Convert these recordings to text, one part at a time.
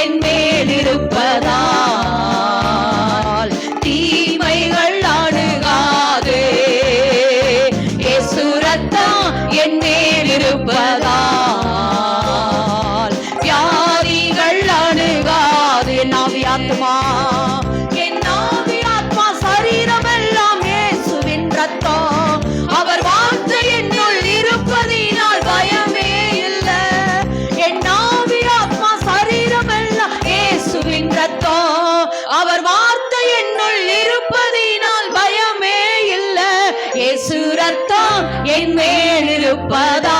என் என் மேலிருப்பதா?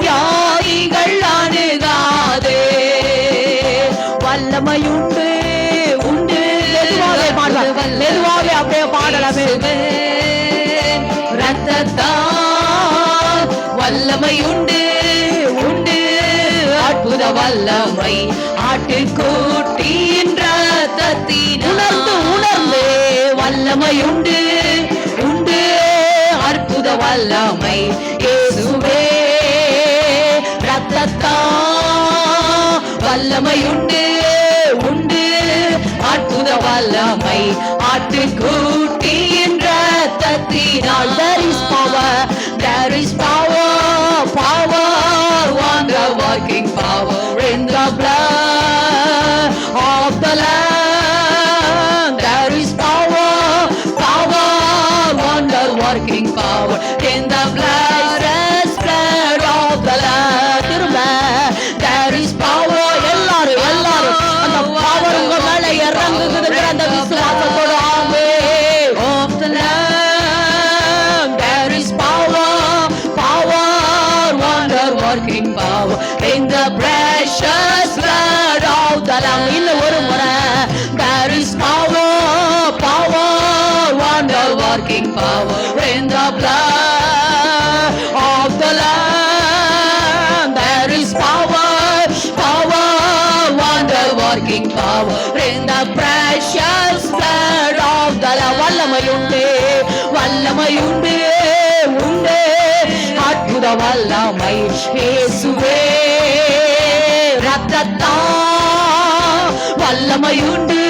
யாயிகள் அணுகாதே? வல்லமையுண்டு உண்டு. மெதுவாகவே பாடலாம் மெதுவாகவே அப்படியே பாடலாமே ரத்தத்தா வல்லமையுண்டு உண்டு. அற்புத வல்லமை ஆட்டுக்குட்டியின் ரத்தத்தின் உணர்ந்து உணர்ந்து வல்லமை உண்டு. உண்டு அற்புத வல்லமை ஏ வல்லமை உண்டு உண்டு. அற்புத வல்லமை ஆட்டுக்குட்டியின் power in the blood of the lamb there is power power wonder working power in the precious blood of the lamb வல்லமையுண்டு வல்லமையுண்டு உண்டு அற்புத வல்லமை இயேசுவே ரத்தத்தா வல்லமையுண்டு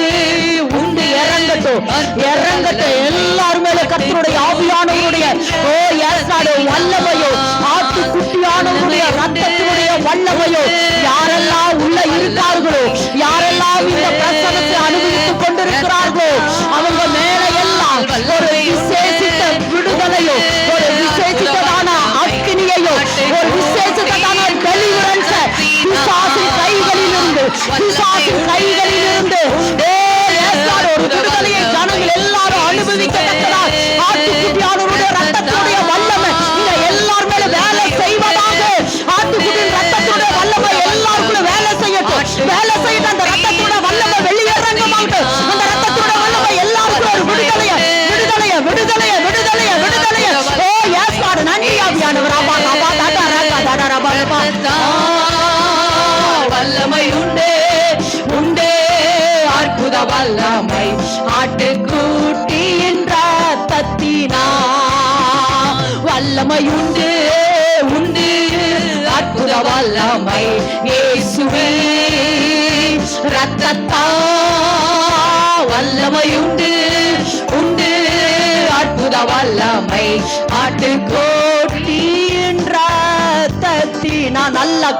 இறங்கட்ட எல்லாரும் மேல கத்தருடைய ஆவியானவருடைய ஓ ஏசாடு வல்லமையோ ஆட்டு குட்டியானவருடைய ரத்தத்தினுடைய வல்லமையோ யாரெல்லாம் உள்ள இருக்கார்களோ யாரெல்லாம் இந்த பிரசனத்தை அனுபவித்துக் கொண்டிருக்கிறார்களோ அவங்க மேல எல்லாம் ஒரு விசேஷித்த விடுதலையோ ஒரு விசேஷித்ததான அக்னியையோ ஒரு விசேஷித்ததான டெலிவரன்ஸ் பிசாசின் கைகளிலிருந்து பிசாசின் கைகளிலிருந்து அற்புத வல்லமை என்றார் தத்தினா. வல்லமை உண்டு உண்டு அற்புத வல்லமை. இயேசுவே ரத்தத்தா வல்லமை உண்டு உண்டு அற்புத வல்லமை. ஆட்டுக்கோட்டி என்றார் தத்தினா. நல்ல